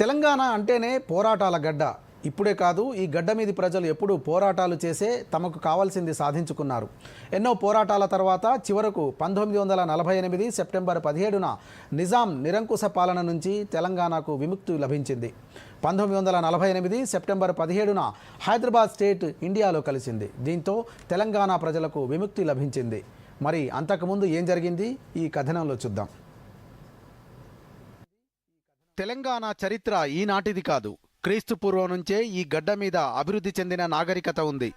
తెలంగాణ అంటేనే పోరాటాల గడ్డ. ఇప్పుడే కాదు ఈ గడ్డ మీద ప్రజలు ఎప్పుడూ పోరాటాలు చేసే తమకు కావాల్సింది సాధించుకున్నారు. ఎన్నో పోరాటాల తర్వాత చివరకు పంతొమ్మిది వందల నలభై ఎనిమిది సెప్టెంబర్ పదిహేడున నిజాం నిరంకుశ పాలన నుంచి తెలంగాణకు విముక్తి లభించింది. పంతొమ్మిది వందల నలభై ఎనిమిది సెప్టెంబర్ పదిహేడున హైదరాబాద్ స్టేట్ ఇండియాలో కలిసింది. దీంతో తెలంగాణ ప్రజలకు విముక్తి లభించింది. మరి అంతకుముందు ఏం జరిగింది? ఈ కథనంలో చూద్దాం. తెలంగాణ చరిత్ర ఈనాటిది కాదు. క్రీస్తు పూర్వం నుంచే ఈ గడ్డ మీద అభివృద్ధి చెందిన నాగరికత ఉంది.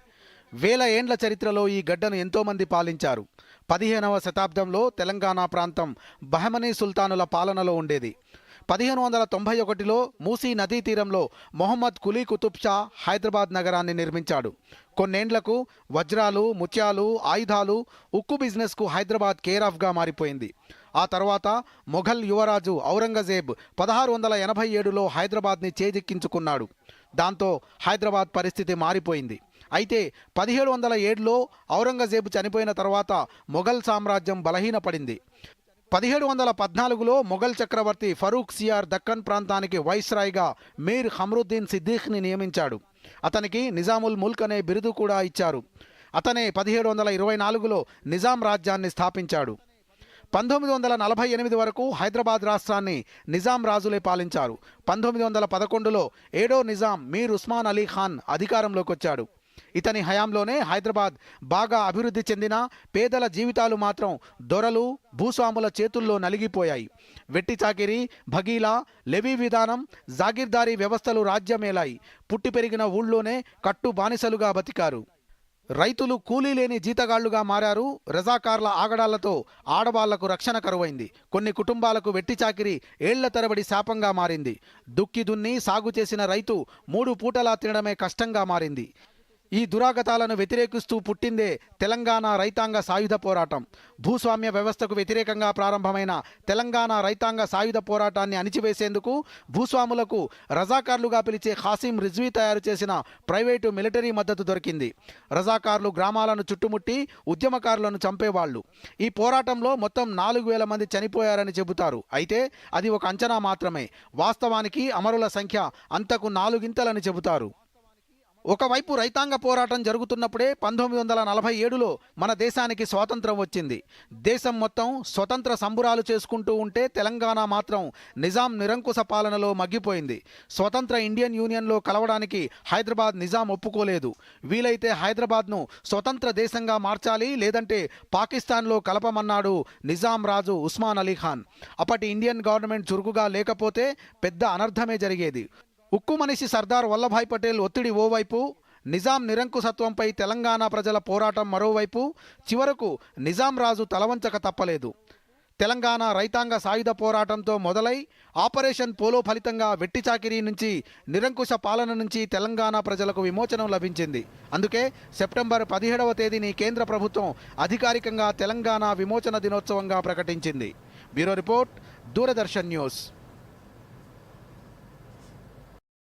వేల ఏండ్ల చరిత్రలో ఈ గడ్డను ఎంతోమంది పాలించారు. పదిహేనవ శతాబ్దంలో తెలంగాణ ప్రాంతం బహమనీ సుల్తానుల పాలనలో ఉండేది. పదిహేను వందల తొంభై ఒకటిలో మూసీ నదీ తీరంలో మొహమ్మద్ కులీ కుతుబ్ షా హైదరాబాద్ నగరాన్ని నిర్మించాడు. కొన్నేండ్లకు వజ్రాలు ముత్యాలు ఆయుధాలు ఉక్కు బిజినెస్కు హైదరాబాద్ కేర్ ఆఫ్గా మారిపోయింది. ఆ తర్వాత మొఘల్ యువరాజు ఔరంగజేబ్ పదహారు వందల ఎనభై ఏడులో హైదరాబాద్ని చేజిక్కించుకున్నాడు. దాంతో హైదరాబాద్ పరిస్థితి మారిపోయింది. అయితే పదిహేడు వందల ఏడులో ఔరంగజేబు చనిపోయిన తర్వాత మొఘల్ సామ్రాజ్యం బలహీనపడింది. పదిహేడు వందల పద్నాలుగులో మొఘల్ చక్రవర్తి ఫరూక్ సియార్ దక్కన్ ప్రాంతానికి వైస్రాయ్గా మీర్ హమ్రుద్దీన్ సిద్దీఖ్ని నియమించాడు. అతనికి నిజాముల్ ముల్క్ అనే బిరుదు కూడా ఇచ్చారు. అతనే పదిహేడు వందల ఇరవై నాలుగులో నిజాం రాజ్యాన్ని స్థాపించాడు. పంతొమ్మిది వందల నలభై ఎనిమిది వరకు హైదరాబాద్ రాష్ట్రాన్ని నిజాం రాజులే పాలించారు. పంతొమ్మిది వందల పదకొండులో ఏడో నిజాం మీర్ ఉస్మాన్ అలీ ఖాన్ అధికారంలోకి వచ్చాడు ఇతని హయాంలోనే హైదరాబాద్ బాగా అభివృద్ధి చెందిన పేదల జీవితాలు మాత్రం దొరలు భూస్వాముల చేతుల్లో నలిగిపోయాయి. వెట్టి చాకిరి భగీలా లెవీ విధానం జాగీర్దారీ వ్యవస్థలు రాజ్యమేలాయి. పుట్టి పెరిగిన ఊళ్ళోనే కట్టు బానిసలుగా బతికారు. రైతులు కూలీ లేని జీతగాళ్ళుగా మారారు. రజాకార్ల ఆగడాలతో ఆడవాళ్ళకు రక్షణ కరువైంది. కొన్ని కుటుంబాలకు వెట్టి చాకిరి ఏళ్ళ తరబడి శాపంగా మారింది. దుక్కి దున్ని సాగు చేసిన రైతు మూడు పూటలా తినడమే కష్టంగా మారింది. ఈ దురాగతాలను వ్యతిరేకిస్తూ పుట్టిందే తెలంగాణ రైతాంగ సాయుధ పోరాటం. భూస్వామ్య వ్యవస్థకు వ్యతిరేకంగా ప్రారంభమైన తెలంగాణ రైతాంగ సాయుధ పోరాటాన్ని అణిచివేసేందుకు భూస్వాములకు రజాకార్లుగా పిలిచే ఖాసిం రిజ్వీ తయారు చేసిన ప్రైవేటు మిలిటరీ మద్దతు దొరికింది. రజాకార్లు గ్రామాలను చుట్టుముట్టి ఉద్యమకారులను చంపేవాళ్ళు ఈ పోరాటంలో మొత్తం నాలుగు వేల మంది చనిపోయారని చెబుతారు. అయితే అది ఒక అంచనా మాత్రమే. వాస్తవానికి అమరుల సంఖ్య అంతకు నాలుగింతలని చెబుతారు. ఒకవైపు రైతాంగ పోరాటం జరుగుతున్నప్పుడే పంతొమ్మిది వందల నలభై ఏడులో మన దేశానికి స్వాతంత్రం వచ్చింది. దేశం మొత్తం స్వతంత్ర సంబురాలు చేసుకుంటూ ఉంటే తెలంగాణ మాత్రం నిజాం నిరంకుశ పాలనలో మగ్గిపోయింది. స్వతంత్ర ఇండియన్ యూనియన్లో కలవడానికి హైదరాబాద్ నిజాం ఒప్పుకోలేదు. వీలైతే హైదరాబాద్ను స్వతంత్ర దేశంగా మార్చాలి లేదంటే పాకిస్తాన్లో కలపమన్నాడు నిజాం రాజు ఉస్మాన్ అలీ ఖాన్. అప్పటి ఇండియన్ గవర్నమెంట్ చురుకుగా లేకపోతే పెద్ద అనర్థమే జరిగేది. ఉక్కు మనిషి సర్దార్ వల్లభాయ్ పటేల్ ఒత్తిడి ఓవైపు నిజాం నిరంకుశత్వంపై తెలంగాణ ప్రజల పోరాటం మరోవైపు చివరకు నిజాం రాజు తలవంచక తప్పలేదు. తెలంగాణ రైతాంగ సాయుధ పోరాటంతో మొదలై ఆపరేషన్ పోలో ఫలితంగా వెట్టి చాకిరీ నుంచి నిరంకుశ పాలన నుంచి తెలంగాణ ప్రజలకు విమోచనం లభించింది. అందుకే సెప్టెంబర్ పదిహేడవ తేదీని కేంద్ర ప్రభుత్వం అధికారికంగా తెలంగాణ విమోచన దినోత్సవంగా ప్రకటించింది. Bureau report Doordarshan news.